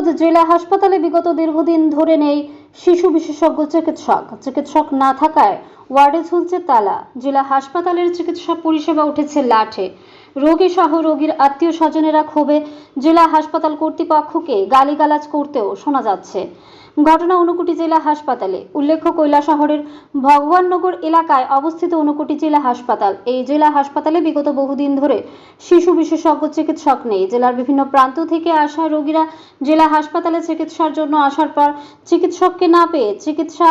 মুর্শিদাবাদ জেলা হাসপাতালে বিগত দীর্ঘদিন ধরে নেই শিশু বিশেষজ্ঞ চিকিৎসক। চিকিৎসক না থাকায় ওয়ার্ডে ঝুলছে তালা। জেলা হাসপাতালের চিকিৎসা পরিষেবা উঠেছে লাঠে। রোগী সহ রোগীর আত্মীয় স্বজনেরা ক্ষোভে জেলা হাসপাতাল কর্তৃপক্ষকে গালিগালাজ করতেও শোনা যাচ্ছে। ঘটনা ঊনকোটি জেলা হাসপাতালে। উল্লেখ্য কৈলা শহরের ভগবাননগর এলাকায় অবস্থিত ঊনকোটি জেলা হাসপাতাল। এই জেলা হাসপাতালে বিগত বহুদিন ধরে শিশু বিশেষজ্ঞ চিকিৎসক নেই। জেলার বিভিন্ন প্রান্ত থেকে আসা রোগীরা জেলা হাসপাতালে চিকিৎসার জন্য আসার পর চিকিৎসককে না পেয়ে চিকিৎসা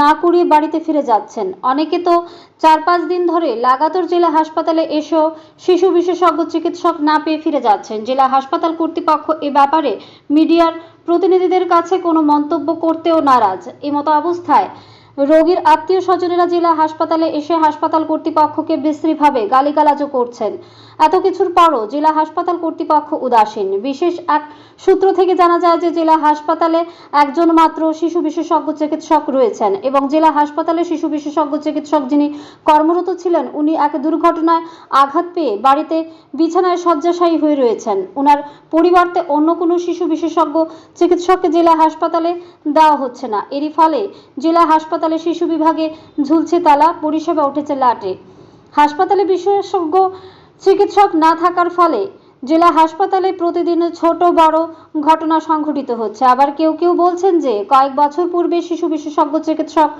না করিয়ে বাড়িতে ফিরে যাচ্ছেন। অনেকে তো চার পাঁচ দিন ধরে লাগাতার জেলা হাসপাতালে এসেও শিশু বিশেষজ্ঞ চিকিৎসক না পেয়ে ফিরে যাচ্ছেন। জেলা হাসপাতাল কর্তৃপক্ষ এ ব্যাপারে মিডিয়ার প্রতিনিধিদের কাছে কোনো মন্তব্য করতেও নারাজ। এমতো অবস্থায় রোগীর আত্মীয় স্বজনেরা জেলা হাসপাতালে এসে হাসপাতাল কর্তৃপক্ষকে বিশ্রীভাবে গালিগালাজও করছেন। এত কিছুর পরও জেলা হাসপাতাল কর্তৃপক্ষ উদাসীন। বিশেষ এক সূত্র থেকে জানা যায় যে, জেলা হাসপাতালে একজন মাত্র শিশু বিশেষজ্ঞ চিকিৎসক রয়েছেন এবং জেলা হাসপাতালে শিশু বিশেষজ্ঞ চিকিৎসক যিনি কর্মরত ছিলেন, উনি এক দুর্ঘটনায় আঘাত পেয়ে বাড়িতে বিছানায় শয্যাশায়ী হয়ে রয়েছেন। উনার পরিবর্তে অন্য কোনো শিশু বিশেষজ্ঞ চিকিৎসককে জেলা হাসপাতালে দেওয়া হচ্ছে না। এরই ফলে জেলা হাসপাতালে শিশু বিভাগে ঝুলছে তালা, পরিষেবা উঠেছে লাটে। হাসপাতালে বিশেষজ্ঞ চিকিৎসক না থাকার ফলে জেলা হাসপাতালে প্রতিদিন ছোট বড় ঘটনা সংঘটিত হচ্ছে। আবার কেউ কেউ বলছেন যে কয়েক বছর পূর্বে শিশু বিশেষজ্ঞ চিকিৎসক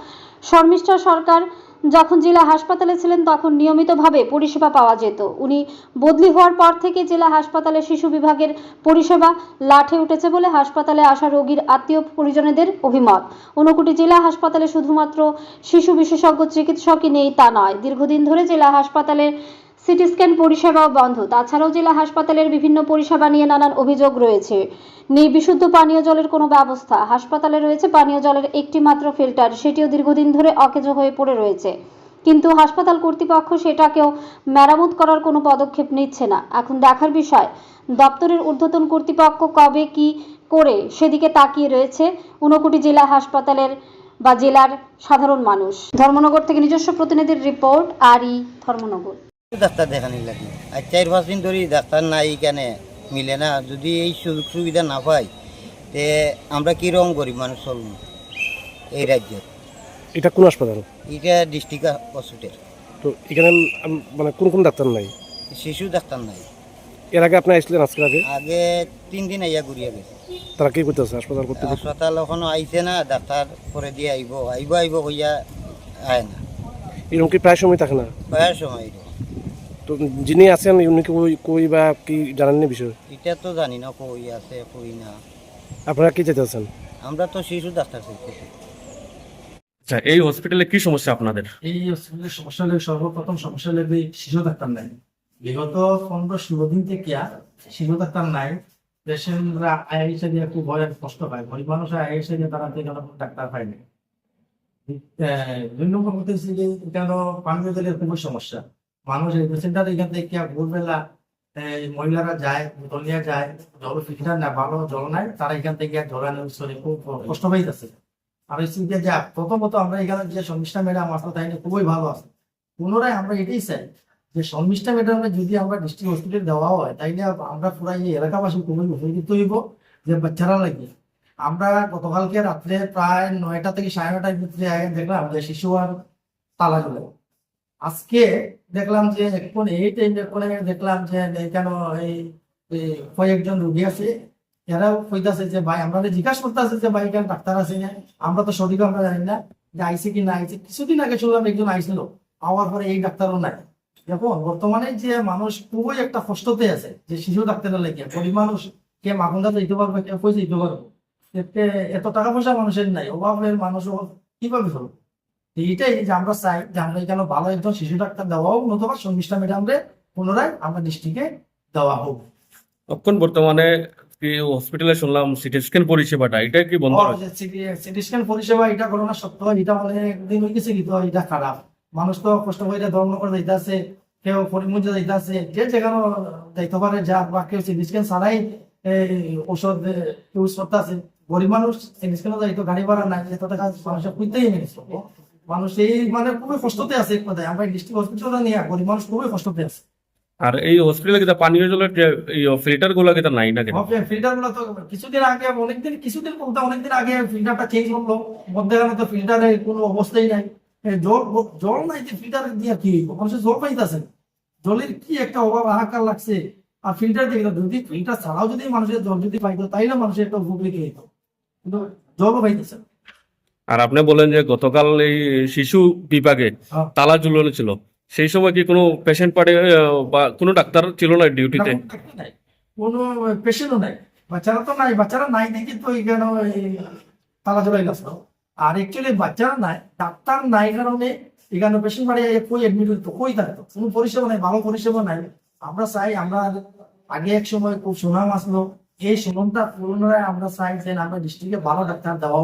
শর্মিষ্ঠা সরকার যখন জেলা হাসপাতালে ছিলেন তখন নিয়মিতভাবে পরিষেবা পাওয়া যেত। উনি বদলি হওয়ার পর থেকে জেলা হাসপাতালে শিশু বিভাগের পরিষেবা লাঠে উঠেছে বলে হাসপাতালে আসা রোগীর আত্মীয় পরিজনেদের অভিমত। ঊনকোটি জেলা হাসপাতালে শুধুমাত্র শিশু বিশেষজ্ঞ চিকিৎসকই নেই তা নয়। দীর্ঘদিন ধরে জেলা হাসপাতালে সিটি স্ক্যান পরিষেবাও বন্ধ। তাছাড়াও জেলা হাসপাতালের বিভিন্ন পরিষেবা নিয়ে নানান অভিযোগ রয়েছে। নেই বিশুদ্ধ পানীয় জলের কোনো ব্যবস্থা। হাসপাতালে রয়েছে পানীয় জলের একটি মাত্র ফিল্টার, সেটিও দীর্ঘদিন ধরে অকেজো হয়ে পড়ে রয়েছে। কিন্তু হাসপাতাল কর্তৃপক্ষ সেটাকেও মেরামত করার কোনো পদক্ষেপ নিচ্ছে না। এখন দেখার বিষয়, দপ্তরের ঊর্ধ্বতন কর্তৃপক্ষ কবে কি করে সেদিকে তাকিয়ে রয়েছে ঊনকোটি জেলা হাসপাতালের বা জেলার সাধারণ মানুষ। ধর্মনগর থেকে নিজস্ব প্রতিনিধির রিপোর্ট, আরই ধর্মনগর। ডাক্তার দেখানি লাগে আর চার পাঁচ দিন ধরে ডাক্তার নাই কেনে মিলে না। যদি এই সুযোগ সুবিধা না পাই তে আমরা কীরকম গরিব মানুষ চলব এই রাজ্যে? এটা কোন হাসপাতাল? এটা ডিস্ট্রিক্ট হসপিটাল। তো এখানে মানে কোন কোন ডাক্তার নাই? শিশু ডাক্তার নাই। এর আগে আপনি আসলেন আজকের আগে? আগে তিন দিন আইয়া ঘুরিয়া গেছে। তারা কি করতেছে হাসপাতাল করতে? হাসপাতাল এখনও আইছে না ডাক্তার পরে দিয়ে আইব। আইব আইব হইয়া আয় না। এরকম কি প্রায় সময় থাকে না? কয়ার সময়। তো যিনি আছেন উনি কই- কই বা কি জানেন না বিষয়? এটা তো জানি না কই আছে কই না। আপনারা কি চাইতেছেন আমরা তো শিশু ডাক্তার চাইতেছি আচ্ছা এই হসপিটালে কি সমস্যা আপনাদের? এই হসপিটালের সমস্যা হলে সর্বপ্রথম সমস্যা হলে শিশু ডাক্তার নাই। বিগত পনেরো ষোলো দিন থেকে শিশু ডাক্তার নাই। পেশেন্টরা আইএসএ দিয়ে খুব ভয় কষ্ট পায়। গরিব মানুষ আইএসএ দিয়ে তারা ডাক্তার পায়নি আহ, দুই নম্বর কথা যে কেন পানীয় জলের খুবই সমস্যা। মানুষ এই পেশেন্টরা এখান থেকে ভোরবেলা মহিলারা যায় নিয়ে যায়, জল ফিল্টার না, ভালো জল নাই, তারা এখান থেকে জল আনে খুব কষ্ট পাইতেছে। আর হচ্ছে যে যা প্রথমত আমরা এখানে যে শর্মিষ্ঠা ম্যাডাম আসলে তাই খুবই ভালো আছে। পুনরায় আমরা এটাই চাই যে শর্মিষ্ঠা ম্যাডামকে যদি আমরা ডিস্ট্রিক্ট হসপিটাল দেওয়া হয় তাইলে আমরা পুরাই এই এলাকাবাসী খুবই উপকৃত হইব যে বাচ্চারা লাগে। আমরা গতকালকে রাত্রে প্রায় নয়টা থেকে সাড়ে নটার ভিতরে দেখলাম যে শিশু আর তালা ঝুলে আজকে দেখলাম যে এখন এই টাইম এখন দেখলাম যে কেন এই কয়েকজন রুগী আছে, এরাও কইতাছে যে, ভাই, আমরা জিজ্ঞাসা করতেছে যে, ভাই এখানে ডাক্তার আছে না আমরা তো সঠিক আমরা জানি না, যে আইসে কি না আইসে কিছুদিন আগে শুনলাম একজন আইছিল আওয়ার পরে এই ডাক্তারও নাই। দেখুন, বর্তমানে যে মানুষ খুবই একটা কষ্টতে আছে, যে শিশু ডাক্তারের লেগে। গরিব মানুষ, কে মাগুন্দা দিতে পারবে, কে পয়সা দিতে পারব। এতে এত টাকা পয়সা মানুষের নাই, অভাবের মানুষ কীভাবে হলো? এইটাই যে আমরা চাই যে আমরা এখানে ভালো একজন শিশু ডাক্তার দেওয়া হোক শর্মিষ্ঠা ম্যাডামরে পুনরায় আমরা ডিস্ট্রিক্টে দেওয়া হোক। এখন বর্তমানে হসপিটালে শুনলাম সিটি স্ক্যান পরিষেবাটা এটা কি বন্ধ সিটি স্ক্যান পরিষেবা এটা করোনা এটা অনেক দিন হয়ে গেছে কিন্তু এটা খারাপ। মানুষ তো কষ্ট করে ধর্ম করে যাইতেছে কেউ পরিমুজে যাইতেছে যে যেখানে যাইতে পারে যা বা কেউ সিটি স্ক্যান ছাড়াই ওষুধ ইউজ করতেছে। গরিব মানুষ সিটি স্ক্যানে যাইতো গাড়ি ভাড়া নাই এত টাকা মানুষের খুঁজতেই নেই। মানুষ এই মানে খুবই কষ্টতে আছে এক কথায়। আমরা ডিস্ট্রিক্ট নিয়ে গরিব মানুষ খুবই কষ্টতে আছে। আর এই হসপিটালে কিতা পানীয় জলের ফিল্টারগুলা কিতা নাই না কেন ফিল্টারগুলো তো কিছুদিন আগে অনেকদিন কিছুদিন বলতে অনেকদিন আগে ফিল্টারটা চেঞ্জ করল মধ্যখানে তো ফিল্টারের কোনো অবস্থাই নাই। জল জল নাই যে ফিল্টার দিয়ে কি? মানুষের জল পাইতেছে। জলের কি একটা অভাব হাহাকার লাগছে। আর ফিল্টার দেখে যদি ফিল্টার ছাড়াও যদি মানুষের জল যদি পাইতো তাইলে মানুষের একটা উপকৃত হইতো। কিন্তু জলও পাইতেছে না। আর আপনি বলেন যে গতকাল এই শিশু বিভাগে হ্যাঁ। তালা ঝুলানো ছিল। সেই সময় কি কোনো পেশেন্ট পার্টি বা কোনো ডাক্তার ছিল না ডিউটিতে কোনো নাই। পেশেন্টও নাই। বাচ্চারা তো নাই বাচ্চারা নাই দেখি তো এখানে তালা গেছিল আর অ্যাকচুয়ালি বাচ্চারা নাই ডাক্তার নাই কারণে এখানে পেশেন্ট বাড়ি কই এডমিট হইতো? কই থাকতো কোনো পরিষেবা নাই ভালো পরিষেবা নাই। আমরা চাই আমরা আগে এক সময় খুব সুনাম আসলো। এই সুনামটা পুনরায় আমরা চাই যে আমরা ডিস্ট্রিক্টে ভালো ডাক্তার দেওয়া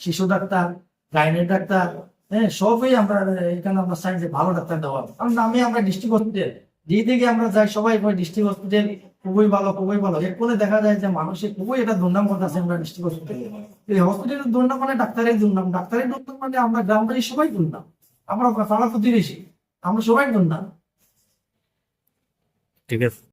শিশু ডাক্তার, গাইনের ডাক্তার হ্যাঁ সবই আমরা, এখানে আমরা যে ভালো ডাক্তার দেওয়া কারণ আমি আমরা ডিস্ট্রিক্ট হসপিটাল যেদিকে আমরা যাই, সবাই ডিস্ট্রিক্ট হসপিটাল খুবই ভালো খুবই ভালো। এর ফলে দেখা যায় যে মানুষের খুবই এটা দুর্নাম করতেছে আমরা ডিস্ট্রিক্ট হসপিটালে এই হসপিটালের দুর্নাম মানে ডাক্তারের দুর্নাম। ডাক্তারের দুর্নাম মানে আমরা গ্রামবাড়ি সবাই দুর্নাম। আমরা পাড়া প্রতিবেশী, আমরা সবাই দুর্নাম। ঠিক আছে।